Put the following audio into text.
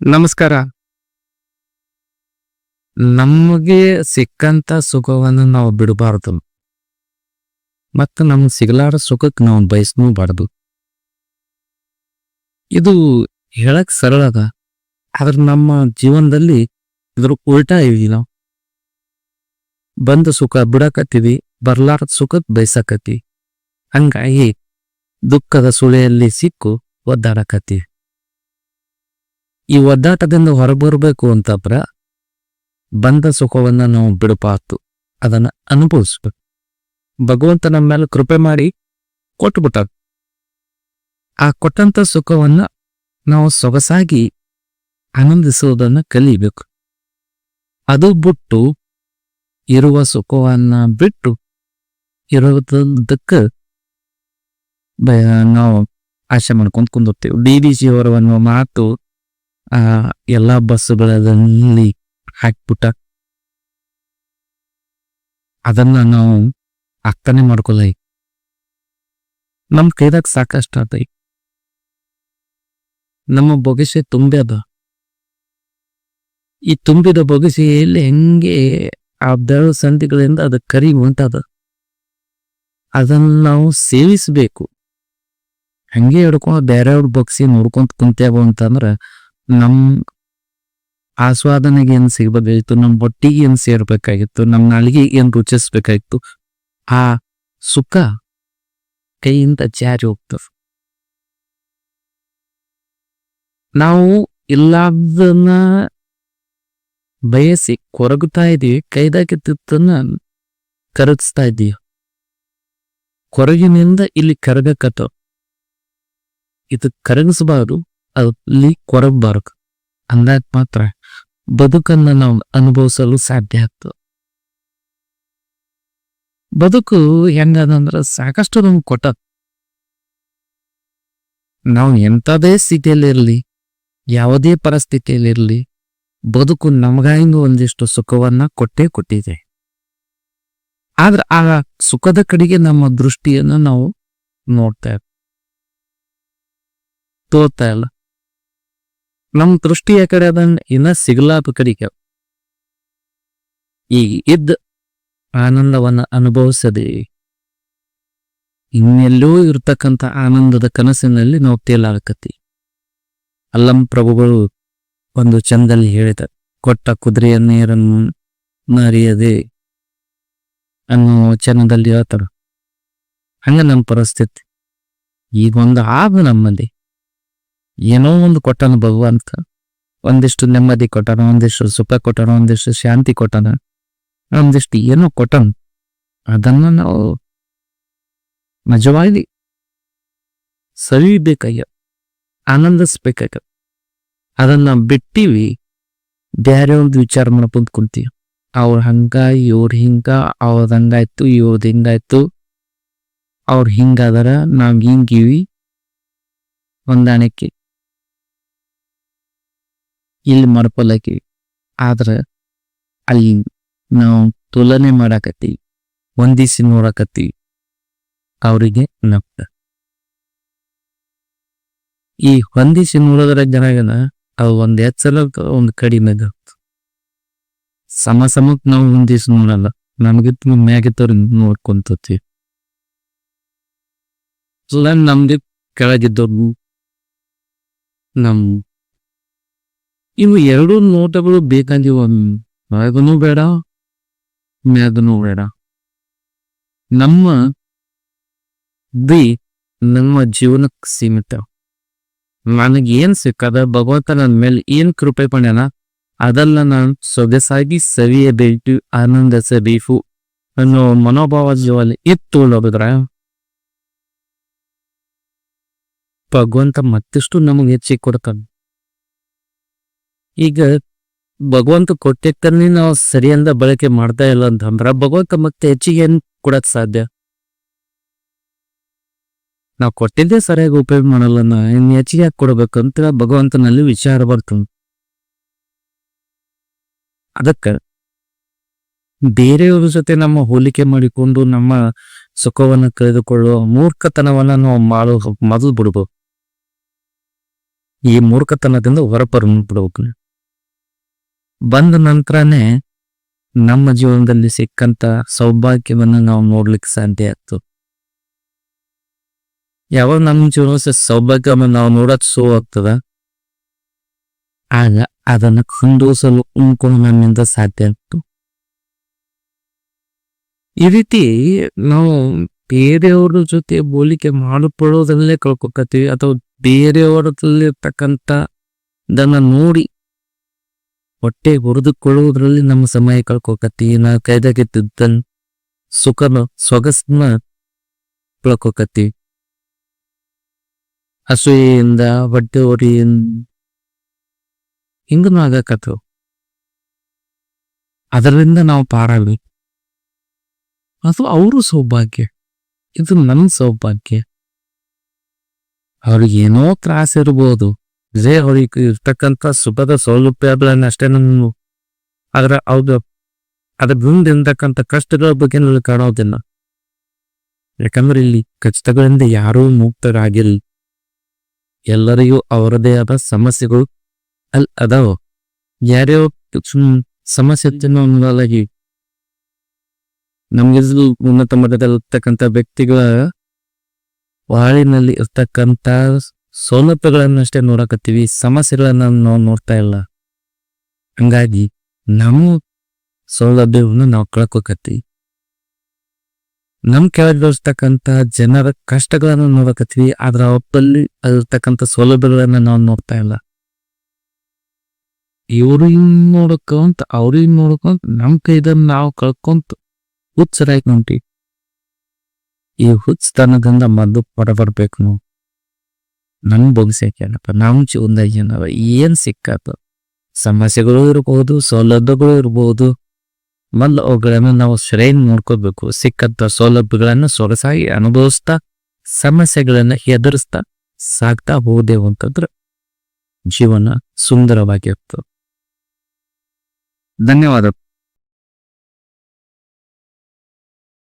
ನಮಸ್ಕಾರ. ನಮಗೆ ಸಿಕ್ಕಂತ ಸುಖವನ್ನು ನಾವು ಬಿಡಬಾರ್ದು. ಮತ್ತು ನಮ್ಗೆ ಸಿಗಲಾರ ಸುಖಕ್ಕೆ ನಾವು ಬಯಸ್ನೂಬಾರ್ದು ಇದು ಹೇಳಕ್ ಸರಳ ಅದ. ಆದ್ರೆ ನಮ್ಮ ಜೀವನದಲ್ಲಿ ಇದ್ರ ಉಲ್ಟಾ ಇವಿ ನಾವು. ಬಂದ ಸುಖ ಬಿಡಕತ್ತೀವಿ, ಬರ್ಲಾರದ ಸುಖಕ್ ಬಯಸಕತ್ತಿ ಹಂಗಾಗಿ ದುಃಖದ ಸುಳಿಯಲ್ಲಿ ಸಿಕ್ಕು ಒದ್ದಾಡಕತ್ತೀವಿ. ಈ ಒದ್ದಾಟದಿಂದ ಹೊರಬರಬೇಕು ಅಂತಂದ್ರ ಬಂದ ಸುಖವನ್ನ ನಾವು ಬಿಡಬಾರ್ದು. ಅದನ್ನ ಅನುಭವಿಸ್ಬೇಕು. ಭಗವಂತ ನಮ್ಮ ಮೇಲೆ ಕೃಪೆ ಮಾಡಿ ಕೊಟ್ಬಿಟ್ಟ ಆ ಕೊಟ್ಟಂತ ಸುಖವನ್ನ ನಾವು ಸೊಗಸಾಗಿ ಆನಂದಿಸುವುದನ್ನು ಕಲಿಬೇಕು. ಅದು ಬಿಟ್ಟು ಇರುವ ಸುಖವನ್ನ ಬಿಟ್ಟು ಇರೋದಕ್ಕ ನಾವು ಆಶೆ ಮಾಡ್ಕೊಂಡು ಕುಂದಿರ್ತೀವಿ. ಡಿ ಡಿ ಜಿ ಒಂದು ಮಾತು ಆ, ಎಲ್ಲಾ ಬಸ್ಸುಗಳಲ್ಲಿ ಹಾಕ್ಬಿಟ್ಟ ಅದನ್ನ ನಾವು ಅರ್ಥನೆ ಮಾಡ್ಕೊಲ್ಲ ನಮ್ಮ ನಮ್ ಕೈದಾಗ ಸಾಕಷ್ಟು ಆತ. ನಮ್ಮ ಬೊಗಸೆ ತುಂಬ್ಯದ ಈ ತುಂಬಿದ ಬೊಗಸೆಯಲ್ಲಿ ಹೆಂಗೆ ಆ ಬೆಳು ಸಂಧಿಗಳಿಂದ ಅದು ಕರಿ ಉಂಟದ? ಅದನ್ನ ನಾವು ಸೇವಿಸಬೇಕು. ಹಂಗೆ ಹಿಡ್ಕೊಂಡು ಬೇರೆಯವ್ರ ಬಗ್ಸಿ ನೋಡ್ಕೊಂತ ಕುಂತೇವ ಅಂತಂದ್ರ ನಮ್ ಆಸ್ವಾದನೆಗೆ ಏನ್ ಸಿಗಬೇಕಾಗಿತ್ತು, ನಮ್ ಹೊಟ್ಟಿಗೆ ಏನ್ ಸೇರ್ಬೇಕಾಗಿತ್ತು, ನಮ್ ನಾಲಿಗೆ ಏನ್ ರುಚಿಸ್ಬೇಕಾಗಿತ್ತು, ಆ ಸುಖ ಕೈಯಿಂದ ಜಾರಿ ಹೋಗ್ತದ. ನಾವು ಇಲ್ಲದನ್ನ ಬಯಸಿ ಕೊರಗುತ್ತಾ ಇದೀವಿ ಕೈದಾಗಿ ತಿತ್ತನ್ನ ಕರಗಿಸ್ತಾ ಇದೀವಿ. ಕೊರಗಿನಿಂದ ಇಲ್ಲಿ ಕರಗಕತ್ತ, ಇದು ಕರಗಿಸಬಾರದು ಅಲ್ಲಿ ಕೊರಗಬಾರದು ಅಂದಾಗ ಮಾತ್ರ ಬದುಕನ್ನ ನಾವು ಅನುಭವಿಸಲು ಸಾಧ್ಯ ಆಗ್ತದೆ. ಬದುಕು ಹೆಂಗದಂದ್ರ ಸಾಕಷ್ಟು ನಮ್ಗೆ ಕೊಟ್ಟ ನಾವು ಎಂಥದೇ ಸ್ಥಿತಿಯಲ್ಲಿರ್ಲಿ, ಯಾವುದೇ ಪರಿಸ್ಥಿತಿಯಲ್ಲಿರಲಿ, ಬದುಕು ನಮಗಾಗಿ ಒಂದಿಷ್ಟು ಸುಖವನ್ನ ಕೊಟ್ಟೇ ಕೊಟ್ಟಿದೆ. ಆದ್ರೆ ಆ ಸುಖದ ಕಡೆಗೆ ನಮ್ಮ ದೃಷ್ಟಿಯನ್ನ ನಾವು ನೋಡ್ತಾ ಇರ್ತೀವಿ. ತೋರ್ತಾ ಇಲ್ಲ. ನಮ್ ದೃಷ್ಟಿಯ ಕಡೆ ಅದನ್ನ ಇನ್ನ ಸಿಗಲಾದ ಕಡೆಗೆ ಈಗ ಇದ್ದ ಆನಂದವನ್ನ ಅನುಭವಿಸದೆ ಇನ್ನೆಲ್ಲೋ ಇರ್ತಕ್ಕಂಥ ಆನಂದದ ಕನಸಿನಲ್ಲಿ ನಾವು ತೇಲಾಗಕತ್ತಿ ಅಲ್ಲಂ ಪ್ರಭುಗಳು ಒಂದು ಚಂದಲ್ಲಿ ಹೇಳಿದ, ಕೊಟ್ಟ ಕುದುರೆಯ ನೀರನ್ನು ನರಿಯದೆ ಅನ್ನೋ ವಚನದಲ್ಲಿ ಹೇಳ್ತಾರ. ಹಂಗ ನಮ್ಮ ಪರಿಸ್ಥಿತಿ. ಈಗ ಒಂದು ಆದ ನಮ್ಮಲ್ಲಿ. ಏನೋ ಒಂದು ಕೊಟ್ಟನ ಭಗವಂತ ಒಂದಿಷ್ಟು ನೆಮ್ಮದಿ ಕೊಟ್ಟನ, ಒಂದಿಷ್ಟು ಸುಖ ಕೊಟ್ಟನ, ಒಂದಿಷ್ಟು ಶಾಂತಿ ಕೊಟ್ಟನ, ಒಂದಿಷ್ಟು ಏನೋ ಕೊಟ್ಟನ. ಅದನ್ನ ನಾವು ನಿಜವಾಗಿ ಸವಿಬೇಕಾಗ್ಯ ಆನಂದಿಸ್ಬೇಕಾಗ ಅದನ್ನ ಬಿಟ್ಟಿವಿ ಬೇರೆ ಒಂದು ವಿಚಾರ ಮಾಡ್ಕೊಂಡು ಕುಂತೀವಿ ಅವ್ರ ಹಂಗ, ಇವ್ರ ಹಿಂಗ, ಅವ್ರದ್ ಹಂಗಾಯ್ತು, ಇವ್ರದ್ ಹಿಂಗಾಯ್ತು. ಅವ್ರ ಹಿಂಗಾದಾರ ನಾವ್ ಹಿಂಗೀವಿ. ಹೊಂದಾಣಿಕೆ. ಇಲ್ಲಿ ಮಡ್ಕೊಳಕಿ ಆದ್ರ ಅಲ್ಲಿ ನಾವು ತುಲನೆ ಮಾಡಾಕತ್ತಿ ಹೊಂದಿಸಿ ನೋಡಕತ್ತಿ ಅವರಿಗೆ ನಪ್ಪ. ಈ ಹೊಂದಿಸಿ ನೋಡೋದ್ರ ಜನಗನ ಅವು ಒಂದ್ ಹೆಚ್ಚಲ ಒಂದು ಕಡಿಮೆ. ಸಮ ಸಮಕ್ ನಾವು ಹೊಂದಿಸಿ ನೋಡಲ್ಲ. ನಮಗಿತ್ತು ಮ್ಯಾಗಿತ್ತವ್ರ ನೋಡ್ಕೊಂತೀವಿ ಇಲ್ಲ ನಮ್ದು ಕೆಳಗಿದ್ದವ್ರು ನಮ್ ಇವು ಎರಡು ನೋಟಗಳು ಬೇಕಂದಿವ ಮ್ಯಾಗನೂ ಬೇಡ ಮ್ಯಾಗನೂ ಬೇಡ. ನಮ್ಮ ಬಿ ನಮ್ಮ ಜೀವನಕ್ಕೆ ಸೀಮಿತ. ನನಗೆ ಏನ್ ಸಿಕ್ಕದ, ಭಗವಂತ ನನ್ನ ಮೇಲೆ ಏನ್ ಕೃಪೆ ಪಡ್ಯಾನ, ಅದೆಲ್ಲ ನಾನು ಸೊಗಸಾಗಿ ಸವಿಯಬೇಕು, ಆನಂದಿಸಬೇಕು ಅನ್ನೋ ಮನೋಭಾವ ಜೀವನ ಇತ್ತು ನೋಡಿದ್ರೆ ಭಗವಂತ ಮತ್ತಿಷ್ಟು ನಮಗೆ ಹೆಚ್ಚಿಗೆ ಕೊಡ್ತಾನೆ. ಈಗ ಭಗವಂತ ಕೊಟ್ಟಿರ್ತಾನೆ ನಾವು ಸರಿಯಂದ ಬಳಕೆ ಮಾಡ್ತಾ ಇಲ್ಲ ಅಂತಂದ್ರ ಭಗವಂತ ಮತ್ತೆ ಹೆಚ್ಚಿಗೆ ಏನ್ ಕೊಡಕ್ ಸಾಧ್ಯ? ನಾವು ಕೊಟ್ಟಿದ್ದೇ ಸರಿಯಾಗಿ ಉಪಯೋಗ ಮಾಡಲ್ಲ ನಾ ಇನ್ ಹೆಚ್ಚಿಗೆ ಯಾಕೆ ಕೊಡ್ಬೇಕಂತ ಭಗವಂತನಲ್ಲಿ ವಿಚಾರ ಬರ್ತದೆ ಅದಕ್ಕ ಬೇರೆಯವ್ರ ಜೊತೆ ನಮ್ಮ ಹೋಲಿಕೆ ಮಾಡಿಕೊಂಡು ನಮ್ಮ ಸುಖವನ್ನ ಕಳೆದುಕೊಳ್ಳುವ ಮೂರ್ಖತನವನ್ನ ನಾವು ಮಾಡೋ, ಮೊದಲು ಬಿಡ್ಬೇಕು. ಈ ಮೂರ್ಖತನದಿಂದ ಹೊರಪರ್ಬಿಡ್ಬೇಕು ಬಂದ ನಂತರನೇ ನಮ್ಮ ಜೀವನದಲ್ಲಿ ಸಿಕ್ಕಂತ ಸೌಭಾಗ್ಯವನ್ನ ನಾವು ನೋಡ್ಲಿಕ್ಕೆ ಸಾಧ್ಯ ಆಯ್ತು. ಯಾವಾಗ ನಮ್ಮ ಜೀವನ ಸೌಭಾಗ್ಯವನ್ನು ನಾವು ನೋಡಕ್ ಶೋ ಆಗ್ತದ? ಆಗ ಅದನ್ನು ಕುಂದಿಸಲು ಉಣ್ಕೊಂಡು ನಮ್ಮಿಂದ ಸಾಧ್ಯ ಆಯ್ತು. ಈ ರೀತಿ ನಾವು ಬೇರೆಯವರ ಜೊತೆ ಹೋಲಿಕೆ ಮಾಡಿಕೊಳ್ಳೋದನ್ನೇ ಕಳ್ಕೊಕತ್ತೀವಿ ಅಥವಾ ಬೇರೆಯವರಲ್ಲಿರ್ತಕ್ಕಂಥ ದನ್ನ ನೋಡಿ ಹೊಟ್ಟೆ ಹುರಿದುಕೊಳ್ಳುವುದರಲ್ಲಿ ನಮ್ಮ ಸಮಯ ಕಳ್ಕೊಕತ್ತಿ, ನಾ ಕೈದಾಗಿದ್ದನ್ ಸುಖನ ಸೊಗಸನ್ನ ಕಳ್ಕೊಕತ್ತೀವಿ ಅಸೂಯೆಯಿಂದ ಹೊಟ್ಟೆ ಹೊರಿಯಿಂದ ಹಿಂಗನೂ ಆಗಕತ್ತವು ಅದರಿಂದ ನಾವು ಪಾರಾಗಬೇಕು ಅದು ಅವರು ಸೌಭಾಗ್ಯ. ಇದು ನನ್ನ ಸೌಭಾಗ್ಯ. ಅವ್ರಿಗೆ ಏನೋ ತ್ರಾಸ ಇರ್ಬೋದು ಇದೇ ಅವ್ರಿಗೆ ಇರ್ತಕ್ಕಂಥ ಸುಖದ ಸೌಲಭ್ಯಗಳನ್ನ ಅಷ್ಟೇ ನಾನು ಅದರ ಅವ್ರ ಅದ್ರ ಮುಂದೆ ಕಷ್ಟಗಳ ಬಗ್ಗೆ ನಾನು ಕಾಣೋದಿಲ್ಲ. ಯಾಕಂದ್ರೆ ಇಲ್ಲಿ ಕಷ್ಟಗಳಿಂದ ಯಾರೂ ಮುಕ್ತರಾಗಿಲ್ಲ. ಎಲ್ಲರಿಗೂ ಅವರದೇ ಆದ ಸಮಸ್ಯೆಗಳು ಅಲ್ಲಿ ಅದಾವ. ಯಾರ್ಯಾವ ಸುಮ್ ಸಮಸ್ಯೆ ತಿನ್ನೋಲಾಗಿ ನಮ್ಗೆ ಉನ್ನತ ಮಟ್ಟದಲ್ಲಿರ್ತಕ್ಕಂಥ ವ್ಯಕ್ತಿಗಳ ವಾಳಿನಲ್ಲಿ ಇರ್ತಕ್ಕಂಥ ಸೌಲಭ್ಯಗಳನ್ನಷ್ಟೇ ನೋಡಕತ್ತೀವಿ, ಸಮಸ್ಯೆಗಳನ್ನ ನಾವು ನೋಡ್ತಾ ಇಲ್ಲ. ಹಂಗಾಗಿ ನಮ್ಮ ಸೌಲಭ್ಯವನ್ನು ನಾವು ಕಳ್ಕೊಕತ್ತೀವಿ. ನಮ್ ಕೆಳಗಿರ್ತಕ್ಕಂಥ ಜನರ ಕಷ್ಟಗಳನ್ನ ನೋಡಕತ್ತೀವಿ, ಆದ್ರ ಅವಲ್ಲಿ ಅಲ್ಲಿರ್ತಕ್ಕಂಥ ಸೌಲಭ್ಯಗಳನ್ನ ನಾವು ನೋಡ್ತಾ ಇಲ್ಲ. ಇವ್ರು ಹಿಂಗ್ ನೋಡ್ಕೊಂತ, ಅವ್ರು ಹಿಂಗ್ ನೋಡ್ಕೊಂತ ನಮ್ ಕೈದನ್ನ ನಾವು ಕಳ್ಕೊಂತ ಹುಚ್ಚರಾಯ್ಕೊಂಟಿ ಈ ಹುಚ್ಚತನದಿಂದ ಮದ್ದು ಪಡಬರ್ಬೇಕು ನಾವು. ನನ್ ಬೊಗ್ಸೇನಪ್ಪ ನಮ್ಮ ಜೀವನದಾಗ ಏನವ ಏನ್ ಸಿಕ್ಕಾತ? ಸಮಸ್ಯೆಗಳು ಇರಬಹುದು ಸೌಲಭ್ಯಗಳು ಇರಬಹುದು ಮೊದಲು ಅವುಗಳನ್ನು ನಾವು ಶ್ರೇಣಿ ನೋಡ್ಕೋಬೇಕು. ಸಿಕ್ಕಂತ ಸೌಲಭ್ಯಗಳನ್ನ ಸೊಗಸಾಗಿ ಅನುಭವಿಸ್ತಾ, ಸಮಸ್ಯೆಗಳನ್ನ ಹೆದರಿಸ್ತಾ ಸಾಕ್ತಾ ಹೋದೆವು ಅಂತಂದ್ರೆ ಜೀವನ ಸುಂದರವಾಗಿರ್ತದೆ. ಧನ್ಯವಾದ.